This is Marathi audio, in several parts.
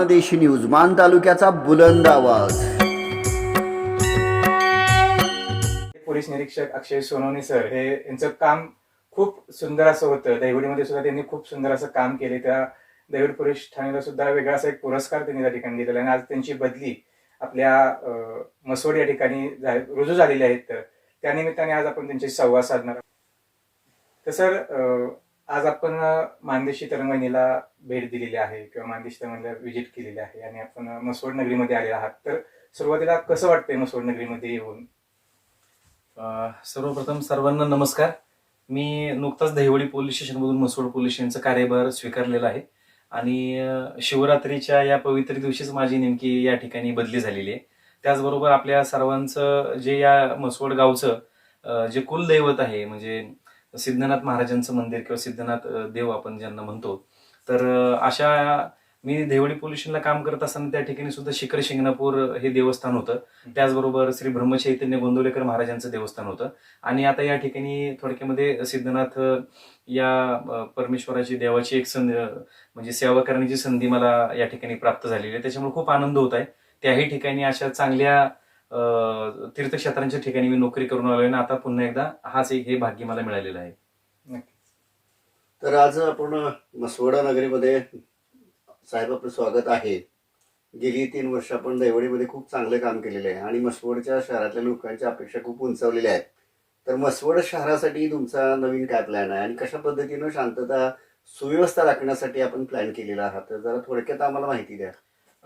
देशी न्यूज मान तालुक्याचा बुलंद आवाज. पोलीस निरीक्षक अक्षय सोनवणे सर हे यांचं काम खूप सुंदर असं होतं. दैवडीमध्ये सुद्धा त्यांनी खूप सुंदर असं काम केले. त्या दैवड पोलीस ठाण्याला सुद्धा वेगळा असा एक पुरस्कार त्यांनी त्या ठिकाणी दिलेला आणि आज त्यांची बदली आपल्या मसोड या ठिकाणी रुजू झालेली आहेत तर त्यानिमित्ताने आज आपण त्यांची संवाद साधणार आहोत. तर सर आज आपण मानदेशी तरंगणीला भेट दिलेली आहे किंवा मानदेशी तरंगणीला व्हिजिट केलेली आहे आणि आपण अं, मसवड नगरीमध्ये आलेला आहात. तर सुरुवातीला कसं वाटतंय मसवड नगरीमध्ये येऊन? सर्वप्रथम सर्वांना नमस्कार. मी नुकताच दहिवडी पोलीस स्टेशनमधून मसोड पोलीस स्टेशनचा कार्यभार स्वीकारलेला आहे. आणि शिवरात्रीच्या या पवित्र दिवशीच माझी नेमकी या ठिकाणी बदली झालेली आहे. त्याचबरोबर आपल्या सर्वांचं जे या मसवड गावचं जे कुलदैवत आहे म्हणजे सिद्धनाथ महाराजांचं मंदिर किंवा सिद्धनाथ देव आपण ज्यांना म्हणतो तर अशा मी देवळी पोल्युशनला काम करत असताना त्या ठिकाणी सुद्धा शिखर शिंगणापूर हे देवस्थान होतं. त्याचबरोबर श्री ब्रह्मचैतन्य गोंदवलेकर महाराजांचं देवस्थान होतं. आणि आता या ठिकाणी थोडक्यामध्ये सिद्धनाथ या परमेश्वराची देवाची एक संधी म्हणजे सेवा करण्याची संधी मला या ठिकाणी प्राप्त झालेली आहे. त्याच्यामुळे खूप आनंद होत आहे. त्याही ठिकाणी अशा चांगल्या तीर्थक्षेत्रांच्या ठिकाणी मी नोकरी करून आलोय आणि आता पुन्हा एकदा हाच एक हे भाग्य मला मिळालेलं आहे. तर आज आपण मसवडा नगरीमध्ये साहेब आपलं स्वागत आहे. गेली तीन वर्ष आपण दैवडीमध्ये खूप चांगलं काम केलेलं आहे आणि मसवडच्या शहरातल्या लोकांच्या अपेक्षा खूप उंचावलेल्या आहेत. तर मसवड शहरासाठी तुमचा नवीन काय प्लॅन आहे? आणि कशा पद्धतीनं शांतता सुव्यवस्था राखण्यासाठी आपण प्लॅन केलेला आहात? तर जरा थोडक्यात आम्हाला माहिती द्या.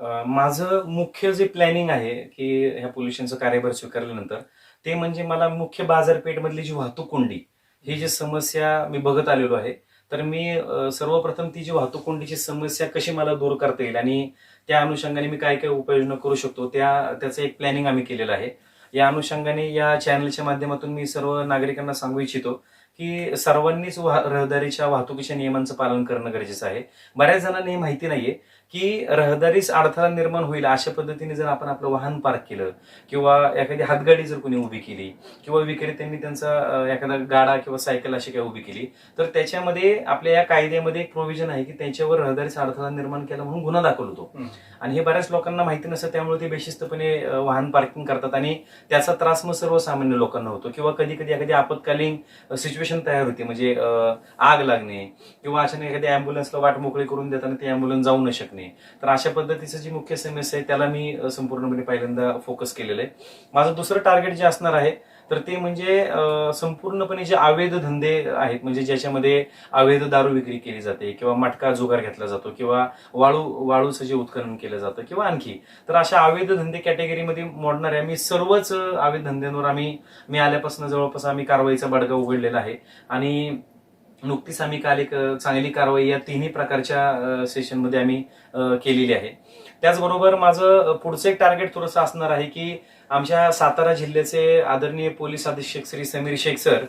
माझं मुख्य जे प्लॅनिंग आहे की ह्या पोल्युशनचं कार्यभार स्वीकारल्यानंतर ते म्हणजे मला मुख्य बाजारपेठमधली जी वाहतूक कोंडी ही जी समस्या मी बघत आलेलो आहे तर मी सर्वप्रथम ती जी वाहतूक कोंडीची समस्या कशी मला दूर करता येईल आणि त्या अनुषंगाने मी काय काय उपाययोजना करू शकतो त्या त्याचं एक प्लॅनिंग आम्ही केलेलं आहे. या अनुषंगाने या चॅनलच्या माध्यमातून मी सर्व नागरिकांना सांगू इच्छितो की सर्वांनीच वाह- रहदारीच्या वाहतुकीच्या नियमांचं पालन करणं गरजेचं आहे. बऱ्याच जणांना हे माहिती नाहीये की रहदारीस अडथळा निर्माण होईल अशा पद्धतीने जर आपण आपलं वाहन पार्क केलं किंवा एखादी हातगाडी जर कोणी उभी केली किंवा विक्रेत्यांनी त्यांचा एखादा गाडा किंवा सायकल अशी काही उभी केली तर त्याच्यामध्ये आपल्या या कायद्यामध्ये एक प्रोव्हिजन आहे की त्यांच्यावर रहदारीचा अडथळा निर्माण केला म्हणून गुन्हा दाखल होतो. आणि हे बऱ्याच लोकांना माहिती नसतं त्यामुळे ते बेशिस्तपणे वाहन पार्किंग करतात आणि त्याचा त्रास मग सर्वसामान्य लोकांना होतो. किंवा कधी कधी एखादी आपत्कालीन सिच्युएशन तयार होते म्हणजे आग लागणे किंवा अचानक एखाद्या अँब्युलन्सला वाट मोकळी करून देताना ती अँब्युलन्स जाऊ न शकणे. नाही तर अशा पद्धतीचं जी मुख्य समस्या आहे त्याला मी संपूर्णपणे पहिल्यांदा फोकस केलेलं आहे. माझं दुसरं टार्गेट जे असणार आहे तर ते म्हणजे संपूर्णपणे जे अवैध धंदे आहेत म्हणजे ज्याच्यामध्ये अवैध दारू विक्री केली जाते किंवा मटका जुगार घेतला जातो किंवा वाळू वाळूचं जे उत्खनन केलं जातं किंवा आणखी. तर अशा अवैध धंदे कॅटेगरीमध्ये मोडणाऱ्या आम्ही सर्वच अवैध धंद्यांवर आम्ही मी आल्यापासून जवळपास आम्ही कारवाईचा बडगा उघडलेला आहे. आणि नुकतीच आम्ही काल एक चांगली कारवाई या तिन्ही प्रकारच्या सेशनमध्ये आम्ही केलेली आहे. त्याचबरोबर माझं पुढचं एक टार्गेट थोडंसं असणार आहे की आमच्या सातारा जिल्ह्याचे आदरणीय पोलीस अधीक्षक श्री समीर शेख सर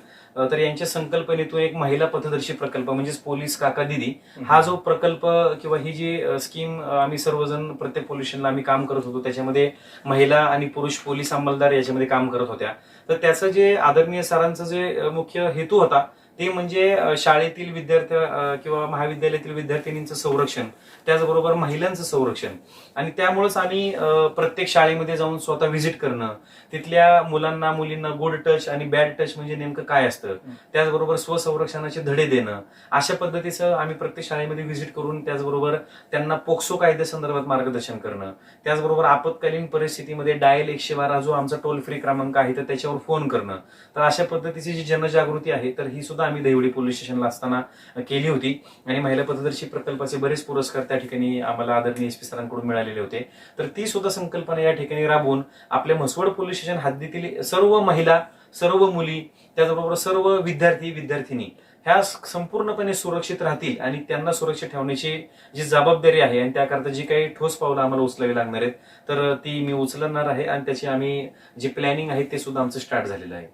तर यांच्या संकल्पनेतून एक महिला पथदर्शी प्रकल्प म्हणजेच पोलीस काका दिदी हा जो प्रकल्प किंवा ही जी स्कीम आम्ही सर्वजण प्रत्येक पोल्युशनला आम्ही काम करत होतो त्याच्यामध्ये महिला आणि पुरुष पोलीस अंमलदार याच्यामध्ये काम करत होत्या. तर त्याचं जे आदरणीय सरांचं जे मुख्य हेतू होता ते म्हणजे शाळेतील विद्यार्थी किंवा महाविद्यालयातील विद्यार्थिनींचं संरक्षण त्याचबरोबर महिलांचं संरक्षण. आणि त्यामुळेच आम्ही प्रत्येक शाळेमध्ये जाऊन स्वतः व्हिजिट करणं तिथल्या मुलांना मुलींना गुड टच आणि बॅड टच म्हणजे नेमकं काय असतं त्याचबरोबर स्वसंरक्षणाचे धडे देणं अशा पद्धतीचं आम्ही प्रत्येक शाळेमध्ये व्हिजिट करून त्याचबरोबर त्यांना पोक्सो कायद्यासंदर्भात मार्गदर्शन करणं त्याचबरोबर आपत्कालीन परिस्थितीमध्ये डायल एकशे बारा जो आमचा टोल फ्री क्रमांक आहे तर त्याच्यावर फोन करणं. तर अशा पद्धतीची जी जनजागृती आहे तर ही सुद्धा आम्ही देवडी पोलीस स्टेशनला असताना केली होती. आणि महिला पथदर्शी प्रकल्पाचे बरेच पुरस्कार त्या ठिकाणी आम्हाला आदरणीय एस पी सरांकडून मिळालेले होते. तर ती सुद्धा संकल्पना या ठिकाणी राबवून आपल्या म्हसवड पोलीस स्टेशन हद्दीतील सर्व महिला सर्व मुली त्याचबरोबर सर्व विद्यार्थी विद्यार्थिनी ह्या संपूर्णपणे सुरक्षित राहतील आणि त्यांना सुरक्षित ठेवण्याची जी जबाबदारी आहे आणि त्याकरता जी काही ठोस पावलं आम्हाला उचलावी लागणार आहेत तर ती मी उचलणार आहे आणि त्याची आम्ही जे प्लॅनिंग आहे ते सुद्धा आमचं स्टार्ट झालेलं आहे.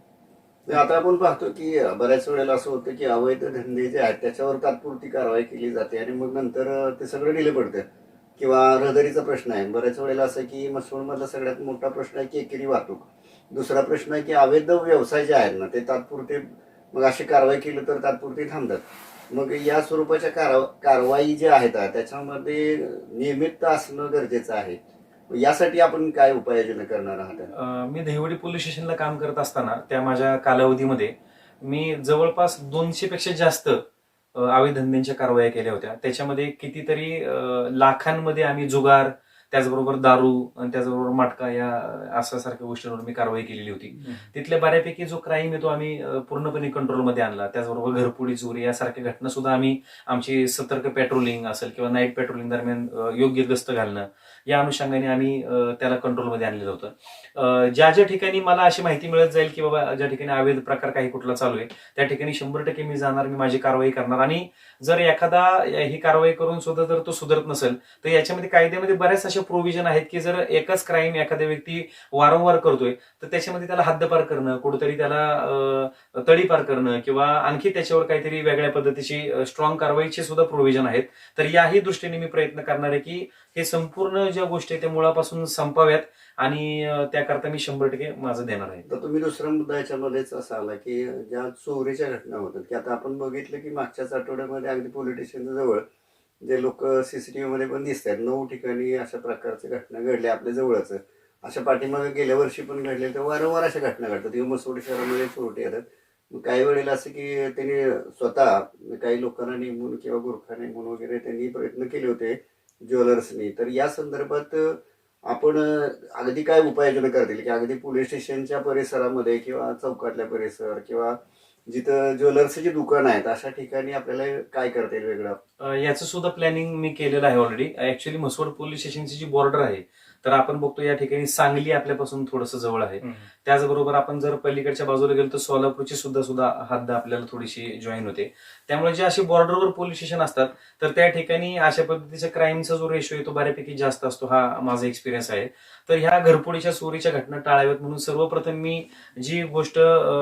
आता आपण पाहतो की बऱ्याच वेळेला असं होतं की अवैध धंदे जे आहेत त्याच्यावर तात्पुरती कारवाई केली जाते आणि मग नंतर ते सगळं डिले पडतं. किंवा रहदारीचा प्रश्न आहे. बऱ्याच वेळेला असं की मसवडमधला सगळ्यात मोठा प्रश्न आहे की एकेरी वाहतूक. दुसरा प्रश्न आहे की अवैध व्यवसाय जे आहेत ना ते तात्पुरते मग अशी कारवाई केली तर तात्पुरती थांबतात. मग या स्वरूपाच्या कारवाई ज्या आहेत त्याच्यामध्ये नियमितता असणं गरजेचं आहे. यासाठी आपण काय उपाययोजना करणार आहात? मी दहिवडी पोलीस स्टेशनला काम करत असताना त्या माझ्या कालावधीमध्ये मी जवळपास दोनशे पेक्षा जास्त अं, अवैध धंद्यांच्या कारवाया केल्या होत्या. त्याच्यामध्ये कितीतरी लाखांमध्ये आम्ही जुगार त्याचबरोबर दारू आणि त्याचबरोबर मटका या अशा सारख्या गोष्टींवर मी कारवाई केलेली होती. तिथल्या बऱ्यापैकी जो क्राईम आहे तो आम्ही पूर्णपणे कंट्रोलमध्ये आणला. त्याचबरोबर घरपुडी चोरी यासारख्या घटना सुद्धा आम्ही आमची सतर्क पेट्रोलिंग असेल किंवा नाईट पेट्रोलिंग दरम्यान योग्य गस्त घालणं या अनुषंगाने आम्ही त्याला कंट्रोलमध्ये आणलेलं होतं. ज्या ज्या ठिकाणी मला अशी माहिती मिळत जाईल की बाबा ज्या ठिकाणी अवैध प्रकार काही कुठला चालू आहे त्या ठिकाणी शंभर टक्के मी जाणार मी माझी कारवाई करणार. आणि जर एखादा ही कारवाई करून सुद्धा जर तो सुधारत नसेल तर याच्यामध्ये कायद्यामध्ये बऱ्याच अशा प्रोव्हिजन आहेत की जर एकच क्राईम एखाद्या व्यक्ती वारंवार करतोय तर त्याच्यामध्ये त्याला हद्दपार करणं कुठेतरी त्याला अं, तडीपार करणं किंवा आणखी त्याच्यावर काहीतरी वेगळ्या पद्धतीची स्ट्रॉंग कारवाईचे सुद्धा प्रोव्हिजन आहेत. तर याही दृष्टीने मी प्रयत्न करणार आहे की हे संपूर्ण ज्या गोष्टी आहेत त्या मुळापासून संपाव्यात आणि त्याकरता मी शंभर टक्के माझं देणार आहे. तर तुम्ही दुसरा मुद्दा याच्यामध्येच असा आला की ज्या चोरीच्या घटना होतात की आता आपण बघितलं की मागच्याच आठवड्यामध्ये अगदी पोलीस स्टेशनच्या जवळ जे लोक सीसीटीव्ही मध्ये पण दिसत आहेत नऊ ठिकाणी अशा प्रकारच्या घटना घडल्या आपल्या जवळच. अशा पाठीमागे गेल्या वर्षी पण घडले तर वारंवार अशा घटना घडतात. किंवा मसोड शहरामध्ये चोरटे येतात. काही वेळेला असं की त्यांनी स्वतः काही लोकांना नेमून किंवा गुरखा नेमून वगैरे त्यांनी प्रयत्न केले होते ज्वेलर्सनी. तर या संदर्भात आपण अगदी काय उपाययोजना करतील? की अगदी पोलीस स्टेशनच्या परिसरामध्ये किंवा चौकातल्या परिसर किंवा जिथं ज्वेलर्सची दुकान आहेत अशा ठिकाणी आपल्याला काय करता येईल वेगळं? याचं सुद्धा प्लॅनिंग मी केलेलं आहे ऑलरेडी ऍक्च्युली म्हसवड पोलीस स्टेशनची जी बॉर्डर आहे तर आपण बघतो या ठिकाणी सांगली आपल्यापासून थोडंसं जवळ आहे. त्याचबरोबर आपण जर पलीकडच्या बाजूला गेलो तर सोलापूरची सुद्धा सुद्धा हद्द आपल्याला थोडीशी जॉईन होते. त्यामुळे जे असे बॉर्डरवर पोलीस स्टेशन असतात तर त्या ठिकाणी अशा पद्धतीचा क्राईमचा जो रेशो आहे तो बऱ्यापैकी जास्त असतो हा माझा एक्सपिरियन्स आहे. तर ह्या घरफोडीच्या चोरीच्या घटना टाळाव्यात म्हणून सर्वप्रथम मी जी गोष्ट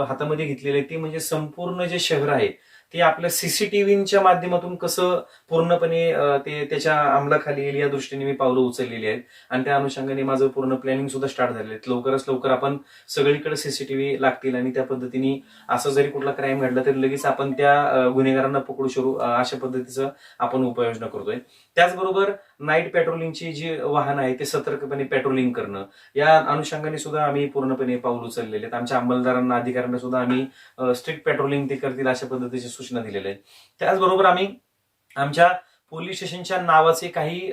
हातामध्ये घेतलेली आहे ती म्हणजे संपूर्ण जे शहर आहे ते आपल्या सीसीटीव्हीच्या माध्यमातून कसं पूर्णपणे ते त्याच्या अंमलाखाली येईल या दृष्टीने मी पावलं उचललेली आहेत. आणि त्या अनुषंगाने माझं पूर्ण प्लॅनिंग सुद्धा स्टार्ट झालेलं आहे. लवकरच लवकर आपण सगळीकडे सीसीटीव्ही लागतील आणि त्या पद्धतीने असं जरी कुठला क्राईम घडला तरी लगेच आपण त्या गुन्हेगारांना पकडू शकू अशा पद्धतीचं आपण उपाययोजना करतोय. त्याचबरोबर नाईट पेट्रोलिंगची जी वाहन आहे ते सतर्कपणे पेट्रोलिंग करणं. या अनुषंगाने सुद्धा आम्ही पूर्णपणे पाऊल उचललेले आहेत. आमच्या अंमलदारांना अधिकाऱ्यांना सुद्धा आम्ही स्ट्रिक्ट पेट्रोलिंग ते करतील अशा पद्धतीचे सूचना दिलेल्या आहेत. त्याचबरोबर आम्ही आमच्या पोलीस स्टेशनच्या नावाचे काही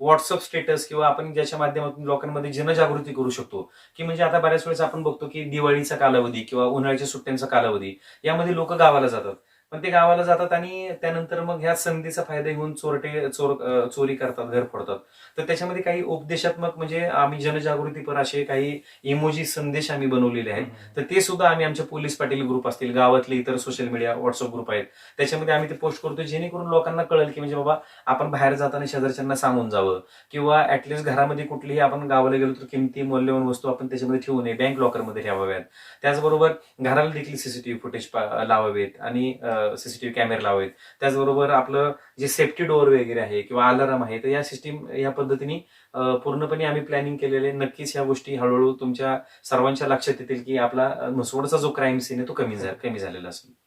व्हॉट्सअप स्टेटस किंवा आपण ज्याच्या माध्यमातून लोकांमध्ये जनजागृती करू शकतो. की म्हणजे आता बऱ्याच वेळेस आपण बघतो की दिवाळीचा कालावधी किंवा उन्हाळ्याच्या सुट्ट्यांचा कालावधी यामध्ये लोक गावाला जातात. पण ते गावाला जातात आणि त्यानंतर मग ह्या संधीचा फायदा घेऊन चोरटे चोर चोरी करतात घर फोडतात. तर त्याच्यामध्ये काही उपदेशात्मक म्हणजे आम्ही जनजागृतीपर असे काही इमोजी संदेश आम्ही बनवलेले आहेत. तर ते सुद्धा आम्ही आमच्या पोलीस पाटील ग्रुप असतील गावातले इतर सोशल मीडिया व्हॉट्सअप ग्रुप आहेत. त्याच्यामध्ये आम्ही ते पोस्ट करतो जेणेकरून लोकांना कळेल की म्हणजे बाबा आपण बाहेर जाताना शेजारच्यांना सांगून जावं. किंवा ऍटलिस्ट घरामध्ये कुठलीही आपण गावाला गेलो तर किमती मौल्यवान वस्तू आपण त्याच्यामध्ये ठेवू नये बँक लॉकरमध्ये ठेवाव्यात. त्याचबरोबर घराला देखील सीसीटीव्ही फुटेज लावावेत. आणि सीसीटीव्ही कॅमेरे लावावेत. त्याचबरोबर आपलं जे सेफ्टी डोअर वगैरे आहे किंवा अलाराम आहे तर या सिस्टीम या पद्धतीने पूर्णपणे आम्ही प्लॅनिंग केलेले नक्कीच ह्या गोष्टी हळूहळू तुमच्या सर्वांच्या लक्षात येतील की आपला अं, म्हसवडचा जो क्राईम सीन आहे तो कमी कमी झालेला असेल.